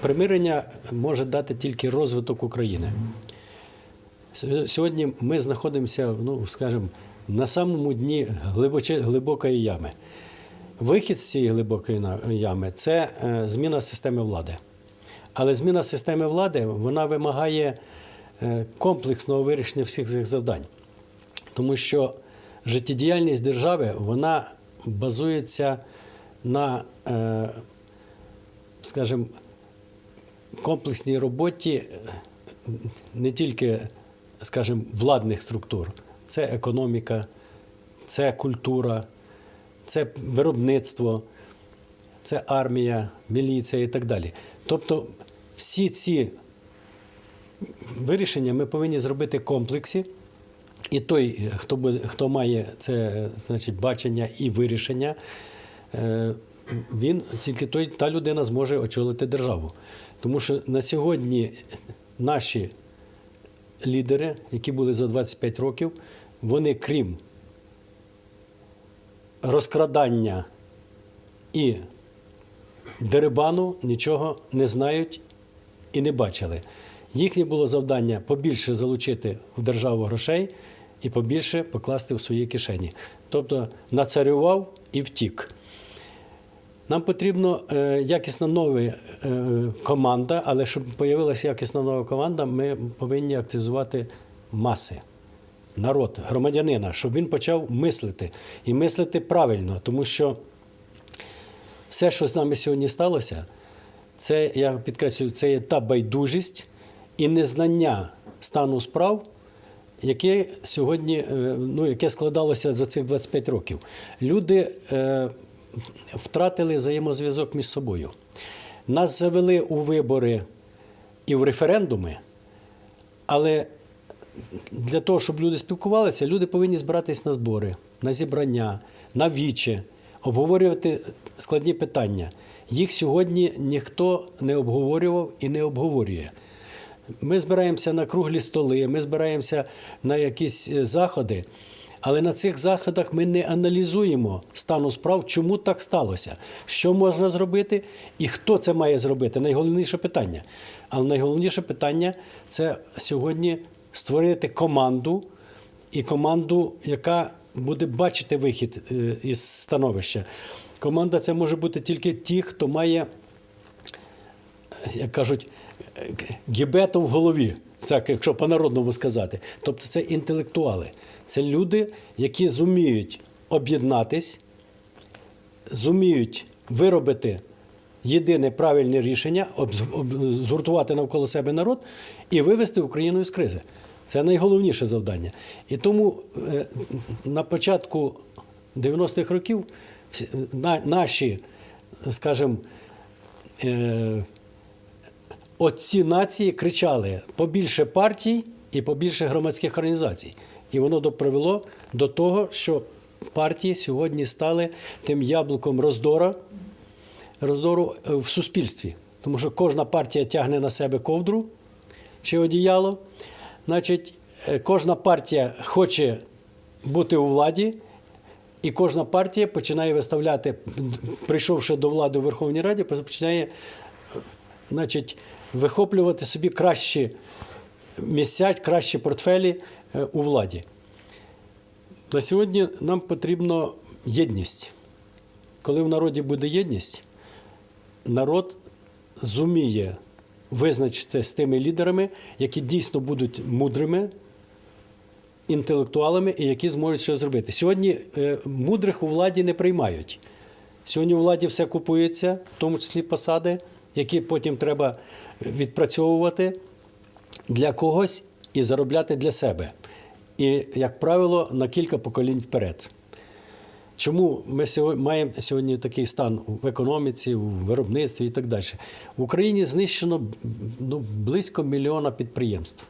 примирення може дати тільки розвиток України. Сьогодні ми знаходимося, ну, скажімо, на самому дні глибокої ями. Вихід з цієї глибокої ями це е, зміна системи влади. Але зміна системи влади вона вимагає е, комплексного вирішення всіх цих завдань. Тому що життєдіяльність держави вона базується на, е, скажімо, комплексній роботі е, не тільки, скажімо, владних структур, це економіка, це культура, це виробництво, це армія, міліція і так далі. Тобто всі ці вирішення ми повинні зробити комплексі. І той, хто буде, хто має це значить, бачення і вирішення, е, він тільки той, та людина зможе очолити державу. Тому що на сьогодні наші лідери, які були за 25 років, вони крім розкрадання і дерибану нічого не знають і не бачили. Їхнє було завдання побільше залучити в державу грошей і побільше покласти в свої кишені. Тобто нацарював і втік. Нам потрібно е, якісна нова е, команда, але щоб з'явилася якісна нова команда, ми повинні активізувати маси, народ, громадянина, щоб він почав мислити і мислити правильно, тому що все, що з нами сьогодні сталося, це, я підкреслюю, це є та байдужість і незнання стану справ, яке сьогодні е, ну, яке складалося за цих 25 років. Люди втратили взаємозв'язок між собою. Нас завели у вибори і в референдуми, але для того, щоб люди спілкувалися, люди повинні збиратись на збори, на зібрання, на віче, обговорювати складні питання. Їх сьогодні ніхто не обговорював і не обговорює. Ми збираємося на круглі столи, ми збираємося на якісь е, заходи, але на цих заходах ми не аналізуємо стану справ, чому так сталося, що можна зробити і хто це має зробити. Найголовніше питання. Але найголовніше питання це сьогодні створити команду і команду, яка буде бачити вихід е, із становища. Команда це може бути тільки ті, хто має як кажуть, гібето в голові, так, якщо по-народному сказати. Тобто це інтелектуали. Це люди, які зуміють об'єднатись, зуміють виробити єдине правильне рішення, згуртувати навколо себе народ і вивести Україну із кризи. Це найголовніше завдання. І тому е, на початку 90-х років наші, скажімо, е, отці нації кричали побільше партій і побільше громадських організацій. І воно привело до того, що партії сьогодні стали тим яблуком роздора, роздору е, в суспільстві. Тому що кожна партія тягне на себе ковдру чи одіяло. Значить, е, кожна партія хоче бути у владі, і кожна партія починає виставляти, прийшовши до влади у Верховній Раді, починає значить, вихоплювати собі кращі місця, кращі портфелі е, у владі. На сьогодні нам потрібна єдність. Коли в народі буде єдність, народ зуміє визначитися з тими лідерами, які дійсно будуть мудрими, інтелектуалами і які зможуть щось зробити. Сьогодні е, мудрих у владі не приймають. Сьогодні у владі все купується, в тому числі посади, які потім треба відпрацьовувати для когось і заробляти для себе. І, як правило, на кілька поколінь вперед. Чому ми сьогодні маємо сьогодні такий стан в економіці, в виробництві і так далі? В Україні знищено ну, близько мільйона підприємств.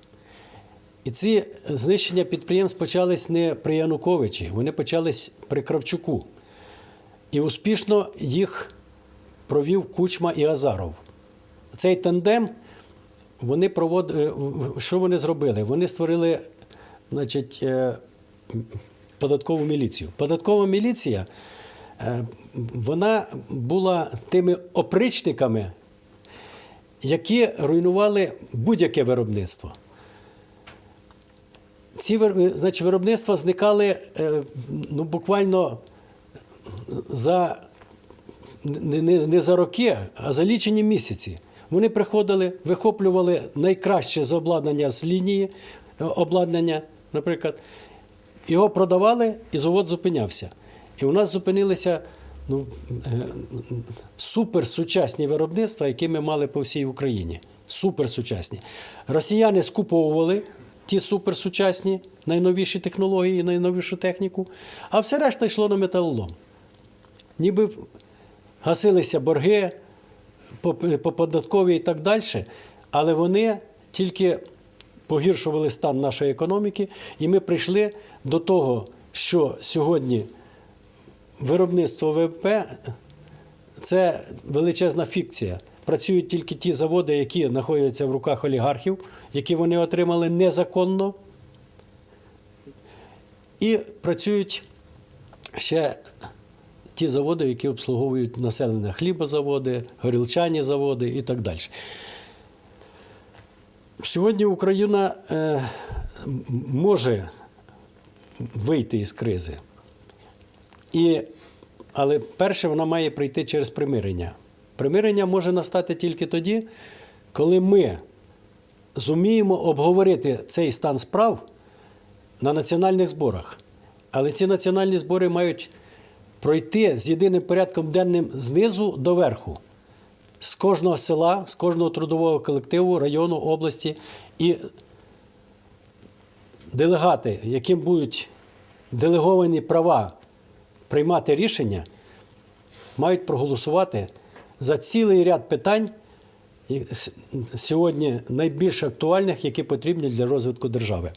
І ці знищення підприємств почались не при Януковичі, вони почались при Кравчуку. І успішно їх провів Кучма і Азаров. Цей тандем, вони провод... е, що вони зробили? Вони створили значить, е, податкову міліцію. Податкова міліція е, вона була тими опричниками, які руйнували будь-яке виробництво. Ці значить, виробництва зникали ну, буквально за не, не, не за роки, а за лічені місяці. Вони приходили, вихоплювали найкраще з обладнання з лінії е, обладнання, наприклад, його продавали, і завод зупинявся. І у нас зупинилися ну, е, суперсучасні виробництва, які ми мали по всій Україні. Суперсучасні. Росіяни скуповували ті суперсучасні, найновіші технології, найновішу техніку, а все решта йшло на металолом ніби гасилися борги по, по податковій і так далі, але вони тільки погіршували стан нашої економіки, і ми прийшли до того, що сьогодні виробництво ВВП це величезна фікція. Працюють тільки ті заводи, які знаходяться в руках олігархів, які вони отримали незаконно. І працюють ще ті заводи, які обслуговують населення хлібозаводи, горілчані заводи і так далі. Сьогодні Україна е, може вийти із кризи. І, але перше вона має прийти через примирення. Примирення може настати тільки тоді, коли ми зуміємо обговорити цей стан справ на національних зборах. Але ці національні збори мають пройти з єдиним порядком денним знизу до верху, з кожного села, з кожного трудового колективу, району, області. І делегати, яким будуть делеговані права приймати рішення, мають проголосувати за цілий ряд питань, сьогодні найбільш актуальних, які потрібні для розвитку держави.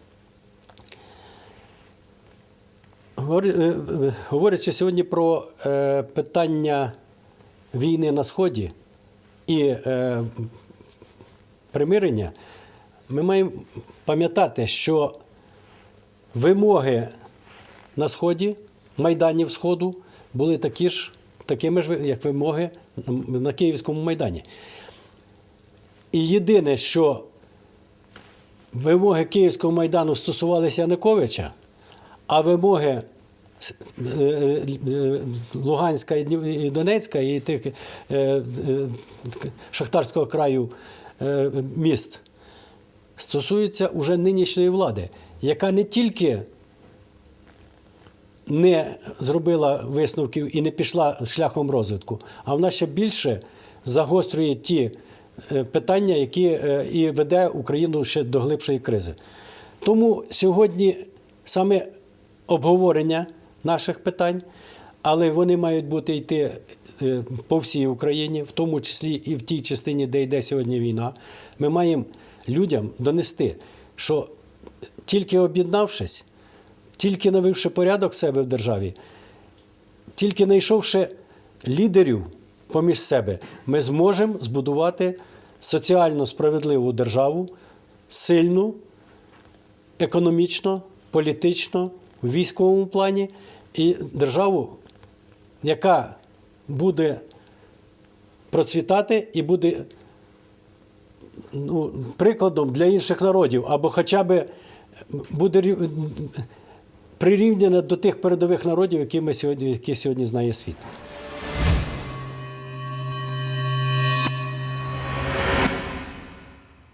Говори- е, е, Говорячи сьогодні про е, питання війни на Сході і е, примирення, ми маємо пам'ятати, що вимоги на Сході, Майданів Сходу, були такі ж, такими ж, як вимоги на Київському Майдані. І єдине, що вимоги Київського Майдану стосувалися Януковича, а вимоги е, е, Луганська і Донецька і тих е, е, Шахтарського краю е, міст стосуються уже нинішньої влади, яка не тільки не зробила висновків і не пішла шляхом розвитку, а вона ще більше загострює ті е, питання, які е, і веде Україну ще до глибшої кризи. Тому сьогодні саме обговорення наших питань, але вони мають бути йти е, по всій Україні, в тому числі і в тій частині, де йде сьогодні війна. Ми маємо людям донести, що тільки об'єднавшись, тільки навивши порядок себе в державі, тільки знайшовши лідерів поміж себе, ми зможемо збудувати соціально справедливу державу, сильну, економічно, політично, в військовому плані і державу, яка буде процвітати і буде ну, прикладом для інших народів, або хоча б буде рів- прирівняна до тих передових народів, які ми сьогодні, які сьогодні знає світ.